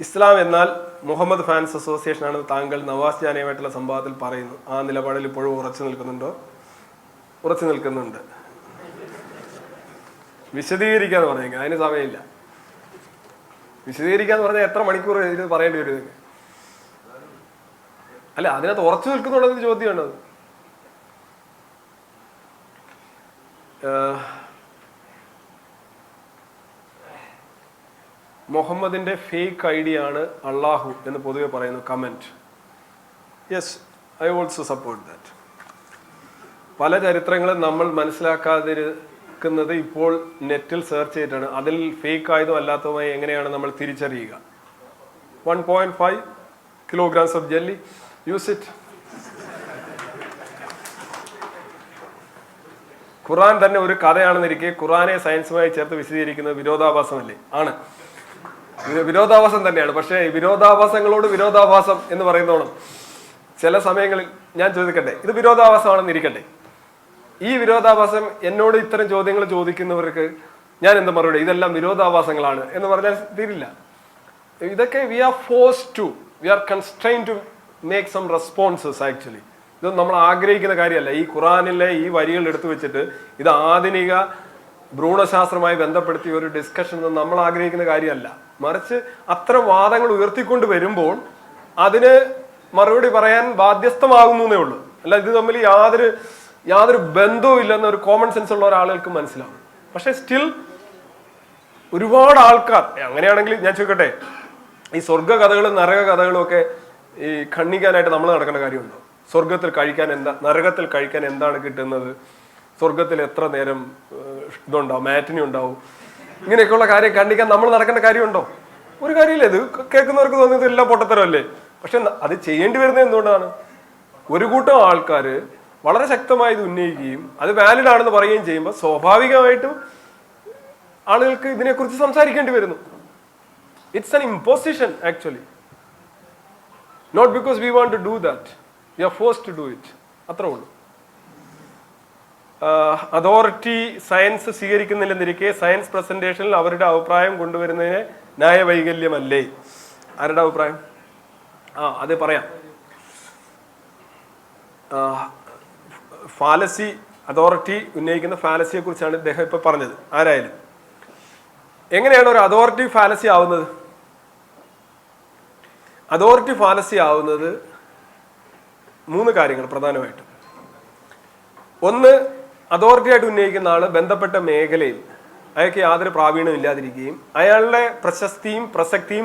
ഇസ്ലാം എന്നാൽ Muhammad fans association ആണ് താങ്കൾ നവാസ് ജാനയുമായിട്ടുള്ള സംവാദത്തിൽ പറയുന്നു. ആ നിലപാടിൽ ഇപ്പോഴും ഉറച്ചു നിൽക്കുന്നുണ്ടോ? ഉറച്ചു നിൽക്കുന്നുണ്ട്. വിശദീകരിക്കാന്ന് പറഞ്ഞേക്കാം. അതിന് സമയമില്ല. വിശദീകരിക്കാന്ന് പറഞ്ഞാൽ എത്ര മണിക്കൂർ ഇത് പറയേണ്ടി വരും അല്ല അതിനകത്ത് ഉറച്ചു നിൽക്കുന്നുള്ളത് ചോദ്യമാണ് അത് ഏഹ്, മുഹമ്മദിന്റെ ഫേക്ക് ഐ ഡി ആണ് അള്ളാഹു എന്ന് പൊതുവെ പറയുന്നു comment yes I also support that പല ചരിത്രങ്ങളും നമ്മൾ മനസ്സിലാക്കാതിരിക്കുന്നത് ഇപ്പോൾ നെറ്റിൽ സെർച്ച് ചെയ്തിട്ടാണ്. അതിൽ ഫേക്ക് ആയതും അല്ലാത്തതുമായി എങ്ങനെയാണ് നമ്മൾ തിരിച്ചറിയുക? One point five kilograms of jelly use it Quran തന്നെ ഒരു കഥയാണെന്നിരിക്കെ ഖുറാനെ സയൻസുമായി ചേർത്ത് വിശദീകരിക്കുന്നത് വിരോധാഭാസമല്ലേ? ആണ്. വിരോധാഭാസം തന്നെയാണ്. പക്ഷേ വിരോധാഭാസങ്ങളോട് വിരോധാഭാസം എന്ന് പറയുന്നോണം ചില സമയങ്ങളിൽ ഞാൻ ചോദിക്കട്ടെ ഇത് വിരോധാഭാസമാണെന്ന് ഇരിക്കട്ടെ. ഈ വിരോധാഭാസം എന്നോട് ഇത്തരം ചോദ്യങ്ങൾ ചോദിക്കുന്നവർക്ക് ഞാൻ എന്താ മറുപടി ഇതെല്ലാം വിരോധാഭാസങ്ങളാണ് എന്ന് പറഞ്ഞാൽ തീരില്ല. ഇതൊക്കെ we are forced to we are constrain to make some responses actually ഇത് നമ്മൾ ആഗ്രഹിക്കുന്ന കാര്യമല്ല. ഈ ഖുറാനിലെ ഈ വരികൾ എടുത്തു വെച്ചിട്ട് ഇത് ആധുനിക ഭ്രൂണശാസ്ത്രവുമായി ബന്ധപ്പെടുത്തിയ ഒരു ഡിസ്കഷൻ നമ്മൾ ആഗ്രഹിക്കുന്ന കാര്യമല്ല. മറിച്ച് അത്തരം വാദങ്ങൾ ഉയർത്തിക്കൊണ്ട് വരുമ്പോൾ അതിന് മറുപടി പറയാൻ ബാധ്യസ്ഥമാകുന്നു എന്നേ ഉള്ളൂ. അല്ല ഇത് തമ്മിൽ യാതൊരു യാതൊരു ബന്ധവും ഇല്ലെന്ന ഒരു കോമൺ സെൻസ് ഉള്ള ഒരാളുകൾക്ക് മനസ്സിലാവും. പക്ഷെ സ്റ്റിൽ ഒരുപാട് ആൾക്കാർ അങ്ങനെയാണെങ്കിൽ ഞാൻ ചോദിക്കട്ടെ ഈ സ്വർഗ കഥകളും നരക കഥകളും ഒക്കെ ഈ ഖണ്ണിക്കാനായിട്ട് നമ്മൾ നടക്കേണ്ട കാര്യമുണ്ടോ? സ്വർഗത്തിൽ കഴിക്കാൻ എന്താ നരകത്തിൽ കഴിക്കാൻ എന്താണ് കിട്ടുന്നത്? സ്വർഗത്തിൽ എത്ര നേരം ഇതുണ്ടാവും മാറ്റിനി ഉണ്ടാവും. ഇങ്ങനെയൊക്കെയുള്ള കാര്യം കണ്ടിക്കാൻ നമ്മൾ നടക്കേണ്ട കാര്യമുണ്ടോ? ഒരു കാര്യമില്ല. ഇത് കേൾക്കുന്നവർക്ക് തോന്നുന്നത് എല്ലാം പൊട്ടത്തരമല്ലേ? പക്ഷെ അത് ചെയ്യേണ്ടി വരുന്നത് എന്തുകൊണ്ടാണ്? ഒരു കൂട്ടം ആൾക്കാർ വളരെ ശക്തമായി ഇത് ഉന്നയിക്കുകയും അത് വാലിഡ് ആണെന്ന് പറയുകയും ചെയ്യുമ്പോൾ സ്വാഭാവികമായിട്ടും ആളുകൾക്ക് ഇതിനെക്കുറിച്ച് സംസാരിക്കേണ്ടി വരുന്നു. It's an imposition actually not because we want to do that we are forced to do it അത്രേ ഉള്ളൂ. അതോറിറ്റി സയൻസ് സ്വീകരിക്കുന്നില്ലെന്നിരിക്കെ സയൻസ് പ്രസന്റേഷനിൽ അവരുടെ അഭിപ്രായം കൊണ്ടുവരുന്നതിന് ന്യായവൈകല്യമല്ലേ? ആരുടെ അഭിപ്രായം? ആ അത് പറയാം. ഫാലസി അതോറിറ്റി ഉന്നയിക്കുന്ന ഫാലസിയെ കുറിച്ചാണ് ഇദ്ദേഹം ഇപ്പൊ പറഞ്ഞത്. ആരായാലും. എങ്ങനെയാണ് ഒരു അതോറിറ്റി ഫാലസി ആവുന്നത്? അതോറിറ്റി ഫാലസി ആവുന്നത് മൂന്ന് കാര്യങ്ങൾ പ്രധാനമായിട്ടും. ഒന്ന് അതോറിറ്റി ആയിട്ട് ഉന്നയിക്കുന്ന ആൾ ബന്ധപ്പെട്ട മേഖലയിൽ അയാൾക്ക് യാതൊരു പ്രാവീണ്യം ഇല്ലാതിരിക്കുകയും അയാളുടെ പ്രശസ്തിയും പ്രസക്തിയും